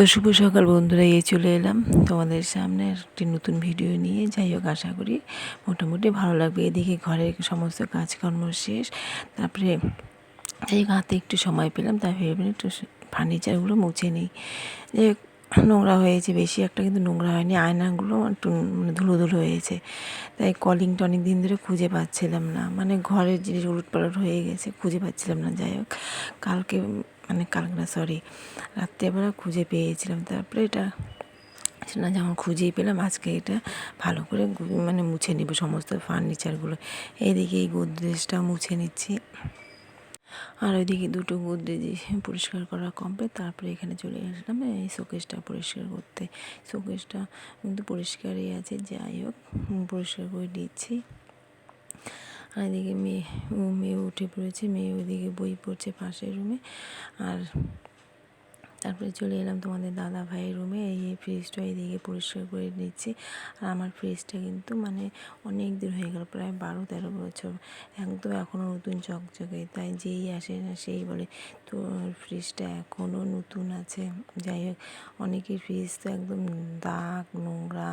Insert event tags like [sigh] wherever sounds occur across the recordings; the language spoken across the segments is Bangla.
তো শুভ সকাল বন্ধুরা, এই চলে এলাম তোমাদের সামনে একটি নতুন ভিডিও নিয়ে। যাই হোক, আশা করি মোটামুটি ভালো লাগবে। এদিকে ঘরের সমস্ত কাজকর্ম শেষ। তারপরে যাই হোক, হাতে একটু সময় পেলাম, তাই ভেবে একটু ফার্নিচারগুলো মুছে নিই। যে নোংরা হয়েছে বেশি, একটা কিন্তু নোংরা হয়নি। আয়নাগুলো একটু মানে ধুলো ধুলো হয়েছে। তাই কলিংটা অনেক দিন ধরে খুঁজে পাচ্ছিলাম না। মানে ঘরের জিনিস উলট পালট হয়ে গেছে, খুঁজে পাচ্ছিলাম না। যাই হোক, কালকে মানে কালকে না সরি রাত্রেবেলা খুঁজে পেয়েছিলাম। তারপরে এটা না, যখন খুঁজেই পেলাম, আজকে এটা ভালো করে মানে মুছে নিব সমস্ত ফার্নিচারগুলো এইদিকে এই গোদরেজটা মুছে নিচ্ছি। আর ওইদিকে দুটো গোদরেজ পরিষ্কার করা কমপ্লিট তারপরে এখানে চলে আসলাম, এই শোকেসটা পরিষ্কার করতে। শোকেসটা কিন্তু পরিষ্কারই আছে, যাই হোক, পরিষ্কার করে দিচ্ছি আর এদিকে মেয়ে ও মেয়ে উঠে পড়েছে মেয়ে ওইদিকে বই পড়ছে পাশের রুমে আর তারপরে চলে এলাম তোমাদের দাদা ভাইয়ের রুমে এই ফ্রিজটা এইদিকে পরিষ্কার করে নিচ্ছি। আর আমার ফ্রিজটা কিন্তু মানে অনেক দিন হয়ে গেল, প্রায় বারো তেরো বছর। একদম এখনও নতুন চকচকে, তাই যেই আসে না সেই বলে। তো ফ্রিজটা এখনও নতুন আছে। যাই হোক, অনেকের ফ্রিজ তো একদম দাগ, নোংরা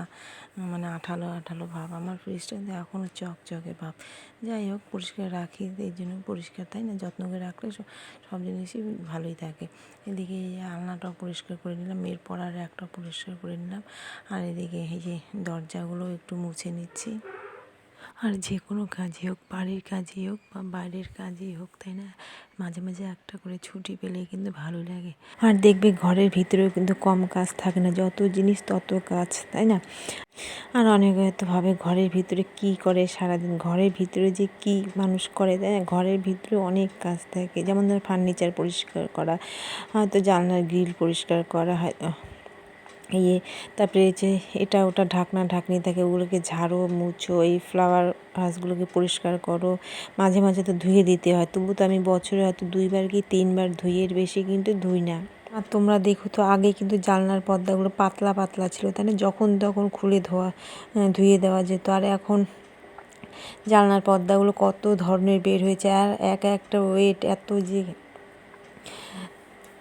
মানে আঠালো আঠালো ভাব। আমার ফ্রিজটা কিন্তু এখনও চকচকে ভাব। যাই হোক, পরিষ্কার রাখি এই জন্য পরিষ্কার, তাই না? যত্ন করে রাখলে সব জিনিসই ভালোই থাকে। এদিকে আলনাটাও পরিষ্কার করে নিলাম, এরপর আর একটা পরিষ্কার করে নিলাম। আর এদিকে এই যে দরজাগুলো একটু মুছে নিচ্ছি। আর যে কোনো কাজই হোক, বাড়ির কাজই হোক বা বাইরের কাজই হোক, তাই না? মাঝে মাঝে একটা করে ছুটি পেলে কিন্তু ভালো লাগে। আর দেখবে ঘরের ভিতরেও কিন্তু কম কাজ থাকে না, যত জিনিস তত কাজ, তাই না? আর অনেকে হয়তো ভাবে ঘরের ভিতরে কি করে সারাদিন? ঘরের ভিতরে যে কি মানুষ করে, তাই না? ঘরের ভিতরে অনেক কাজ থাকে। যেমন ধর ফার্নিচার পরিষ্কার করা, হয়তো জানলার গ্রিল পরিষ্কার করা, হয় ইয়ে তারপরে যে এটা ওটা ঢাকনা, ঢাকনি থাকে ওগুলোকে ঝাড়ো, মুছো, এই ফ্লাওয়ার ভাসগুলোকে পরিষ্কার করো। মাঝে মাঝে তো ধুয়ে দিতে হয়। তবু তো আমি বছরে হয়তো দুইবার কি তিনবার ধুইয়ের বেশি কিন্তু ধুই না। আর তোমরা দেখো তো আগে কিন্তু জানলার পর্দাগুলো পাতলা পাতলা ছিল, তাই না? যখন তখন খুলে ধোয়া ধুয়ে দেওয়া যেত। আর এখন জানলার পর্দাগুলো কত ধরনের বের হয়েছে। আর এক একটা ওয়েট এত যে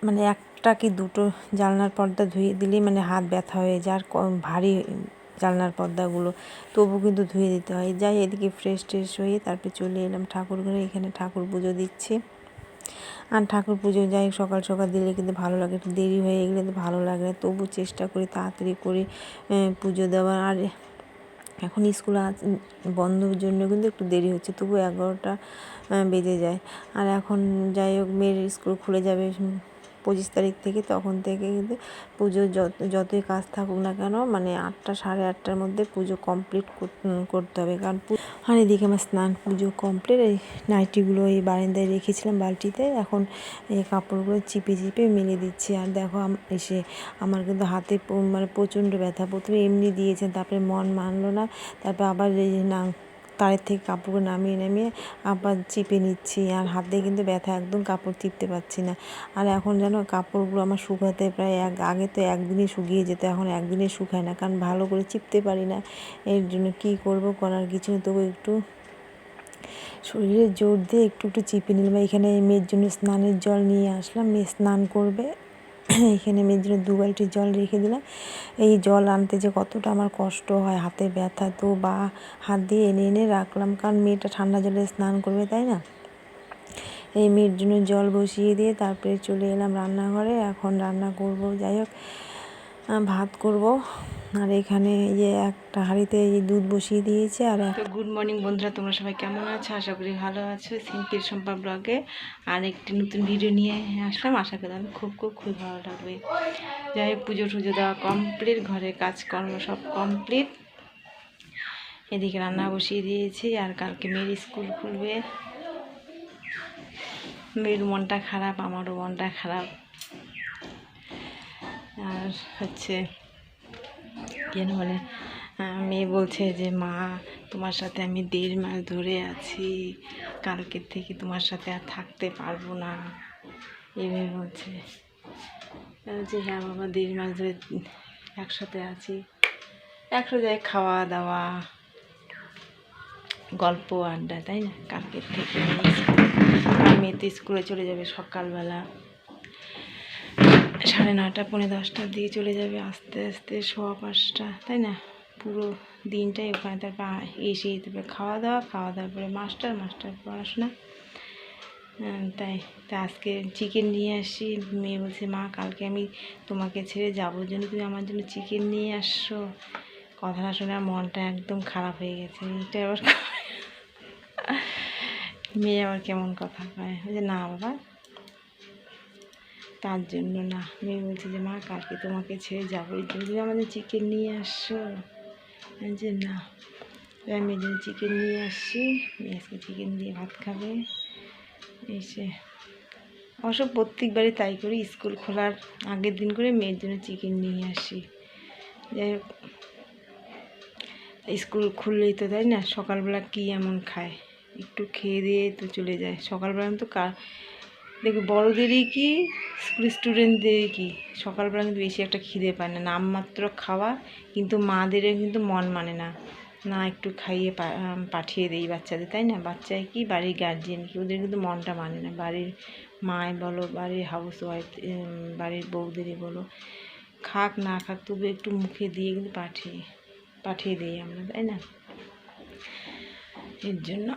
মানে একটা কি দুটো জানলার পর্দা ধুয়ে দিলেই মানে হাত ব্যথা হয়ে যায়, আর ভারী জানলার পর্দাগুলো তবু কিন্তু ধুয়ে দিতে হয়। যাই এদিকে ফ্রেশ ট্রেশ হয়ে তারপরে চলে এলাম ঠাকুর ঘরে, এখানে ঠাকুর পুজো দিচ্ছি। আর ঠাকুর পুজো যাই সকাল সকাল দিলে কিন্তু ভালো লাগে, একটু দেরি হয়ে গেলে তো ভালো লাগে না। তবু চেষ্টা করি তাড়াতাড়ি করে পুজো দেওয়ার। আর এখন স্কুল বন্ধর জন্য কিন্তু একটু দেরি হচ্ছে তবু এগারোটা বেজে যায়। আর এখন যাই হোক, মেয়ের স্কুল খুলে যাবে পঁচিশ তারিখ থেকে তখন থেকে কিন্তু পুজো যত, যতই কাজ থাকুক না কেন মানে আটটা সাড়ে আটটার মধ্যে পুজো কমপ্লিট করতে হবে। কারণ আর এদিকে আমার স্নান পুজো কমপ্লিট এই নাইটিগুলো এই বারান্দায় রেখেছিলাম বালতিতে, এখন এই কাপড়গুলো চিপে চিপে মেলে দিচ্ছি। আর দেখো এসে আমার কিন্তু হাতে মানে প্রচণ্ড ব্যথা, প্রথমে এমনি দিয়েছেন তারপরে মন মানলো না, তারপর আবার এই না তারের থেকে কাপড় নামিয়ে নামিয়ে আবার চিপে নিচ্ছি আর হাতে কিন্তু ব্যথা, একদম কাপড় চিপতে পারছি না। আর এখন যেন কাপড়গুলো আমার শুকাতে প্রায় এক, আগে তো একদিনই শুকিয়ে যেত, এখন একদিনে শুকায় না, কারণ ভালো করে চিপতে পারি না। এর জন্য কি করব করার কিছু তবু একটু শরীরে জোর দিয়ে একটু একটু চিপে নিলাম। এখানে মেয়ের জন্য স্নানের জল নিয়ে আসলাম, মেয়ে স্নান করবে। এখানে মেয়ের জন্য দু বালটি জল রেখে দিলাম। এই জল আনতে যে কতটা আমার কষ্ট হয়, হাতে ব্যথা তো বা হাত দিয়ে এনে এনে রাখলাম। কারণ মেয়েটা ঠান্ডা জলে স্নান করবে, তাই না? এই মেয়ের জন্য জল বসিয়ে দিয়ে তারপরে চলে এলাম রান্নাঘরে। এখন রান্না করব, যাই হোক ভাত করব। আর এখানে যে একটা হাঁড়িতে এই দুধ বসিয়ে দিয়েছে আর তো গুড মর্নিং বন্ধুরা, তোমরা সবাই কেমন আছো? আশা করি ভালো আছো। সিম্পির সম্পা ব্লগে আর একটি নতুন ভিডিও নিয়ে আসলাম। আশা করি আমি খুব খুব খুব ভালো লাগবে। যাই হোক, পুজো টুজো দেওয়া কমপ্লিট ঘরের কাজকর্ম সব কমপ্লিট এদিকে রান্না বসিয়ে দিয়েছি আর কালকে মেয়ের স্কুল খুলবে। মেয়ের মনটা খারাপ, আমারও মনটা খারাপ। আর হচ্ছে কেন বলে? মেয়ে বলছে যে, মা, তোমার সাথে আমি দেড় মাস ধরে আছি। কালকের থেকে তোমার সাথে আর থাকতে পারব না। এইভাবে বলছে। বলছি হ্যাঁ বাবা, দেড় মাস ধরে একসাথে আছি। একসাথে খাওয়া দাওয়া, গল্প, আড্ডা, তাই না? কালকের থেকে মেয়ে তো স্কুলে চলে যাবে সকালবেলা। সাড়ে নটা পৌনে দশটার দিকে চলে যাবে আস্তে আস্তে সোয়া পাঁচটা তাই না? পুরো দিনটাই ওখানে তারপর এসে তারপরে খাওয়া দাওয়া খাওয়া দাওয়ার পরে মাস্টার মাস্টার পড়াশোনা। আহ, তাই তা আজকে চিকেন নিয়ে আসি। মেয়ে বলছে মা কালকে আমি তোমাকে ছেড়ে যাব জন্য তুমি আমার জন্য চিকেন নিয়ে আসছো কথাটা শুনে মনটা একদম খারাপ হয়ে গেছে। এটা আবার [laughs] মেয়ে আবার কেমন কথা কয়? যে না বাবা তার জন্য না। মেয়ে বলছে যে, মা, কালকে তোমাকে ছেড়ে যাব এই আমাদের চিকেন নিয়ে আমি যে না। আমি জন্য চিকেন নিয়ে আসছি মেয়ে আজকে চিকেন দিয়ে ভাত খাবে। এসে অবশ্য প্রত্যেকবারই তাই করি, স্কুল খোলার আগের দিন করে মেয়ের জন্য চিকেন নিয়ে আসি। যাই হোক। স্কুল খুললেই তো তাই না? সকালবেলা কী এমন খায়? একটু খেয়ে দিয়ে তো চলে যায়। সকালবেলা তো কা দেখি বড়োদেরই কি স্কুল স্টুডেন্টদেরই কি, সকালবেলা কিন্তু বেশি একটা খিদে পায় না। নামমাত্র খাওয়া, কিন্তু মাদেরও কিন্তু মন মানে না। না, একটু খাইয়ে পাঠিয়ে দেই বাচ্চাদের, তাই না? বাচ্চায় কি, বাড়ির গার্জিয়ান কি, ওদের কিন্তু মনটা মানে না। বাড়ির মায় বলো, বাড়ির হাউস ওয়াইফ বাড়ির বউদেরই বলো, খাক না খাক, তবু একটু মুখে দিয়ে কিন্তু পাঠিয়ে পাঠিয়ে দিই আমরা, তাই না? এর জন্য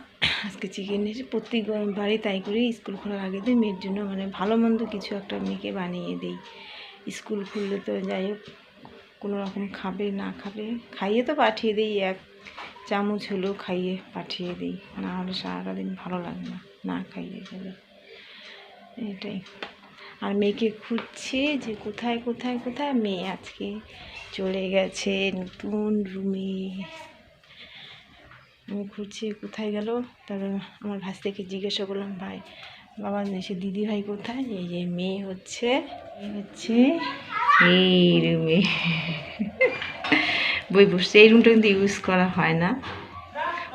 আজকে চিকেন এসে প্রত্যেক বাড়ি তাই করে। স্কুল খোলার আগে দিন মেয়ের জন্য মানে ভালো মন্দ কিছু একটা মেয়েকে বানিয়ে দিই। স্কুল খুললে তো যাই হোক, কোনো রকম খাবে না খাবে। খাইয়ে তো পাঠিয়ে দিই, এক চামচ হলেও খাইয়ে পাঠিয়ে দিই। না হলে সারাটা দিন ভালো লাগে না না খাইয়ে গেলে এটাই। আর মেয়েকে খুঁজছে যে কোথায় কোথায় কোথায় মেয়ে আজকে চলে গেছে নতুন রুমে। আমি খুঁজছি কোথায় গেল? তারপর আমার ভাস থেকে জিজ্ঞাসা করলাম, ভাই, বাবা এসে দিদি ভাই কোথায়? এই যে মেয়ে হচ্ছে হচ্ছে এই রুমে। বই বসছে, এই রুমটা কিন্তু ইউজ করা হয় না।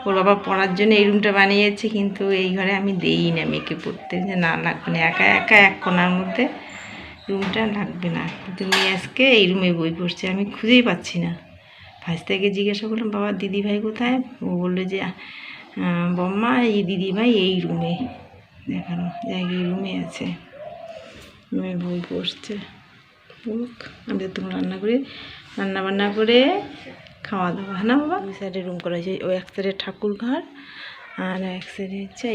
ওর বাবা পড়ার জন্য এই রুমটা বানিয়েছে, কিন্তু এই ঘরে আমি দেই না মেয়েকে পড়তে। যে না লাগবে না, একা একা এক কোনার মধ্যে রুমটা লাগবে না। কিন্তু মেয়ে আজকে এই রুমে বই পড়ছে, আমি খুঁজেই পাচ্ছি না। ভাইস থেকে জিজ্ঞাসা করলাম, বাবা দিদি ভাই কোথায়? ও বলল যে বম্মা, এই দিদি ভাই এই রুমে। দেখানো জায়গায় এই রুমে আছে। রুমে বই পড়ছে। হোক, আমি তো তোমার রান্না করে রান্না বান্না করে খাওয়া দাওয়া না, বাবা? দুই সাইডে রুম করা হয়েছে ওই এক সাইডে ঠাকুর ঘর, আর এক সাইডে হচ্ছে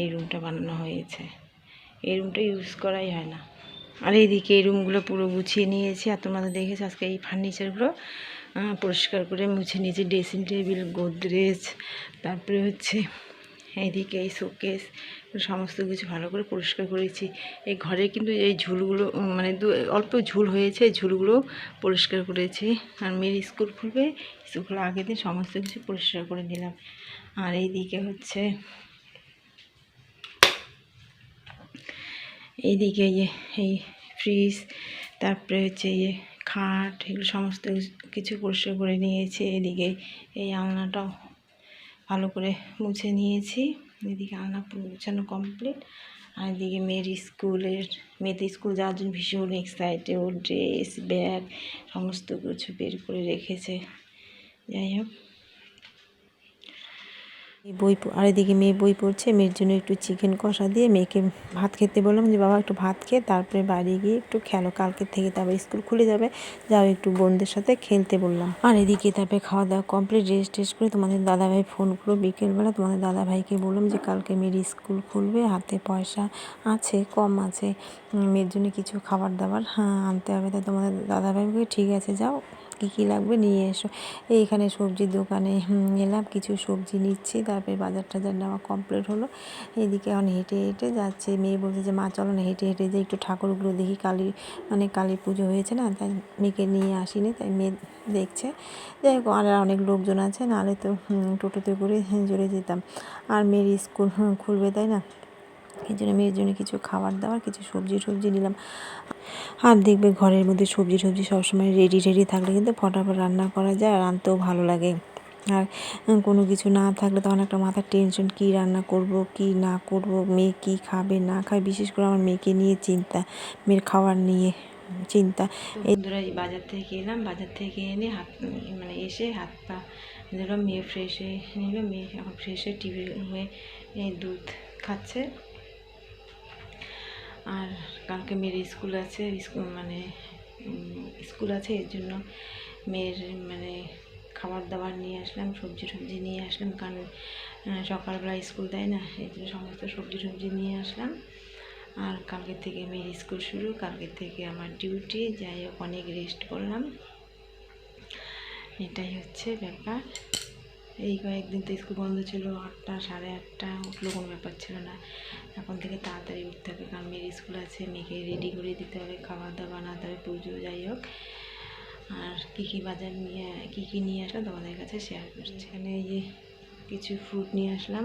এই রুমটা বানানো হয়েছে। এই রুমটা ইউজ করাই হয় না। আর এইদিকে এই রুমগুলো পুরো গুছিয়ে নিয়েছি। আর তোমরা দেখেছ আজকে এই ফার্নিচারগুলো পরিষ্কার করে মুছে নিয়েছি। ড্রেসিং টেবিল গোদরেজ, তারপরে হচ্ছে এইদিকে এই শোকেস সমস্ত কিছু ভালো করে পরিষ্কার করেছি। এই ঘরে কিন্তু এই ঝুলগুলো মানে দু, অল্প ঝুল হয়েছে, এই ঝুলগুলো পরিষ্কার করেছি। আর মেয়ের স্কুল খুলবে স্কুল খোলার আগের দিন সমস্ত কিছু পরিষ্কার করে নিলাম। আর এইদিকে হচ্ছে, এইদিকে এই ফ্রিজ তারপরে হচ্ছে এই যে খাট, এগুলো সমস্ত কিছু পরিষ্কার করে নিয়েছি। এদিকে এই আলনাটাও ভালো করে মুছে নিয়েছি। এদিকে আলনা মুছানো কমপ্লিট আর এদিকে মেয়ের স্কুলের, মেয়েদের স্কুল যাওয়ার জন্য ভীষণ এক্সাইটেড ড্রেস ব্যাগ সমস্ত কিছু বের করে রেখেছে। যাই হোক। বই আর এদিকে মেয়ে বই পড়ছে, মেয়ের জন্য একটু চিকেন কষা দিয়ে মেয়েকে ভাত খেতে বললাম যে, বাবা একটু ভাত খেয়ে তারপরে বাড়ি গিয়ে একটু খেলো, কালকে থেকে তারপর স্কুল খুলে যাবে, যাও একটু বোনদের সাথে খেলতে বললাম। আর এদিকে তারপরে খাওয়া দাওয়া কমপ্লিট রেস্ট টেস্ট করে তোমাদের দাদাভাই ফোন করো বিকেলবেলা, তোমাদের দাদাভাইকে বললাম যে, কালকে মেয়ের স্কুল খুলবে, হাতে পয়সা আছে, কম আছে, মেয়ের জন্য কিছু খাবার দাবার হ্যাঁ আনতে হবে। তাই তোমাদের দাদাভাই ঠিক আছে, যাও। কী কী লাগবে? নিয়ে এসো। এইখানে সবজির দোকানে এলাম। কিছু সবজি নিচ্ছি। তারপরে বাজার টাজার নেওয়া কমপ্লিট হলো। এদিকে এখন হেঁটে হেঁটে যাচ্ছে। মেয়ে বলছে যে, মা, চলো না, হেঁটে হেঁটে যে একটু ঠাকুরগুলো দেখি। কালী মানে কালী পুজো হয়েছে না? তাই মেয়েকে নিয়ে আসিনি। তাই মেয়ে দেখছে। যাই হোক, আর অনেক লোকজন আছে। নাহলে তো টোটোতে করে চলে যেতাম। আর মেয়ের স্কুল খুলবে, তাই না? এই জন্য মেয়ের জন্য কিছু খাবার দাবার, কিছু সবজি টবজি নিলাম। আর দেখবে ঘরের মধ্যে সবজি টবজি সবসময় রেডি রেডি থাকলে কিন্তু ফটাফট রান্না করা যায় আর আনতেও ভালো লাগে। আর কোনো কিছু না থাকলে তখন একটা মাথার টেনশন কী রান্না করব, কি না করব, মেয়ে কী খাবে, না খাবে, বিশেষ করে আমার মেয়েকে নিয়ে চিন্তা, মেয়ের খাবার নিয়ে চিন্তা। এই এই বাজার থেকে এলাম, বাজার থেকে এনে হাত মানে এসে হাত পা দিলাম মেয়ে ফ্রেশ হয়ে নিল মেয়ে এখন ফ্রেশ হয়ে টিভি হয়ে দুধ খাচ্ছে। আর কালকে মেয়ের স্কুল আছে, স্কুল মানে স্কুল আছে, এর জন্য মেয়ের মানে খাবার দাবার নিয়ে আসলাম, সবজি টবজি নিয়ে আসলাম কারণ সকালবেলা স্কুল দেয় না? এই জন্য সমস্ত সবজি টবজি নিয়ে আসলাম। আর কালকে থেকে মেয়ের স্কুল শুরু, কালকে থেকে আমার ডিউটি, যাই হোক, অনেক রেস্ট করলাম। এটাই হচ্ছে ব্যাপার। এই কয়েকদিন তো স্কুল বন্ধ ছিল, আটটা, সাড়ে আটটা, উঠল কোনো ব্যাপার ছিল না। এখন থেকে তাড়াতাড়ি উঠতে হবে, কারণ মেয়ের স্কুল আছে, মেয়েকে রেডি করে দিতে হবে খাবার দাবার বানাতে হবে, পুজো, যাই হোক। আর কী কী বাজার নিয়ে, কী কী নিয়ে আসলাম তোমাদের কাছে শেয়ার করছি। এখানে এই যে কিছু ফ্রুট নিয়ে আসলাম,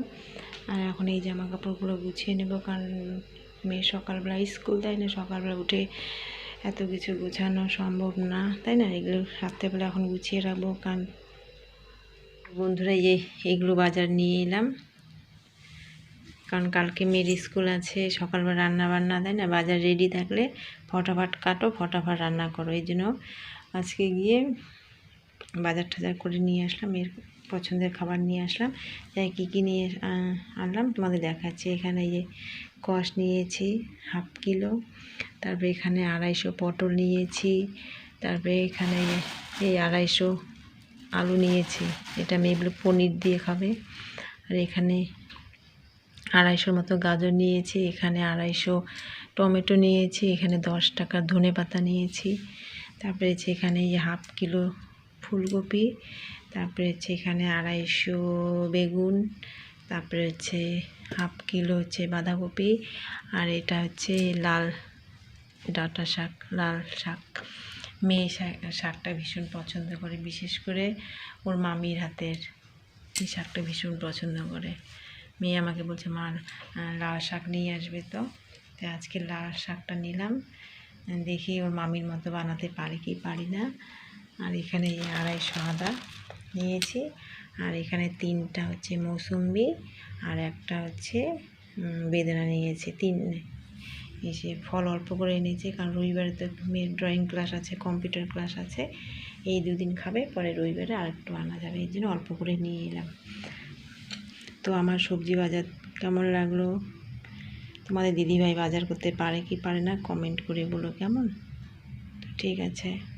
আর এখন এই জামা কাপড়গুলো গুছিয়ে নেব, কারণ মেয়ে সকালবেলা স্কুল দেয় না? সকালবেলা উঠে এত কিছু গোছানো সম্ভব না, তাই না? এগুলো রাত্রেবেলা এখন গুছিয়ে রাখব, কারণ বন্ধুরা, এই এগুলো বাজার নিয়ে এলাম। কারণ কালকে মেয়ের স্কুল আছে, সকালবেলা রান্না বান্না দেয় না, বাজার রেডি থাকলে ফটাফট কাটো, ফটাফট রান্না করো। এই জন্য আজকে গিয়ে বাজার টাজার করে নিয়ে আসলাম এর পছন্দের খাবার নিয়ে আসলাম। যাই কী কী নিয়ে আনলাম, তোমাদের দেখাচ্ছি। এখানে এই যে কষ নিয়েছি হাফ কিলো তারপরে এখানে আড়াইশো পটল নিয়েছি, তারপরে এখানে এই আড়াইশো আলু নিয়েছি। এটা মেয়েগুলো পনির দিয়ে খাবে। আর এখানে আড়াইশোর মতো গাজর নিয়েছি, এখানে আড়াইশো টমেটো নিয়েছি, এখানে দশ টাকা ধনে পাতা নিয়েছি। তারপরে হচ্ছে এখানে হাফ কিলো ফুলকপি, তারপরে হচ্ছে এখানে আড়াইশো বেগুন, তারপরে হচ্ছে হাফ কিলো হচ্ছে বাঁধাকপি, আর এটা হচ্ছে লাল ডাঁটা শাক লাল শাক। মেয়ে শাক শাকটা ভীষণ পছন্দ করে। বিশেষ করে ওর মামির হাতের এই শাকটা ভীষণ পছন্দ করে। মেয়ে আমাকে বলছে, মা লাল শাক নিয়ে আসবে তো। তাই আজকে লাল শাকটা নিলাম। দেখি ওর মামির মতো বানাতে পারি কি পারি না। আর এখানে এই আড়াইশো আদা নিয়েছি। আর এখানে তিনটা হচ্ছে মৌসুম্বি আর একটা হচ্ছে বেদানা নিয়েছি। তিন এসে ফল অল্প করে এনেছে, কারণ রবিবারে তো মেয়ের ড্রয়িং ক্লাস আছে কম্পিউটার ক্লাস আছে। এই দুদিন খাবে, পরে রবিবারে আর একটু আনা যাবে, এই জন্য অল্প করে নিয়ে এলাম। তো আমার সবজি বাজার কেমন লাগল? তোমাদের দিদিভাই বাজার করতে পারে কি পারে না কমেন্ট করে বলো কেমন? ঠিক আছে।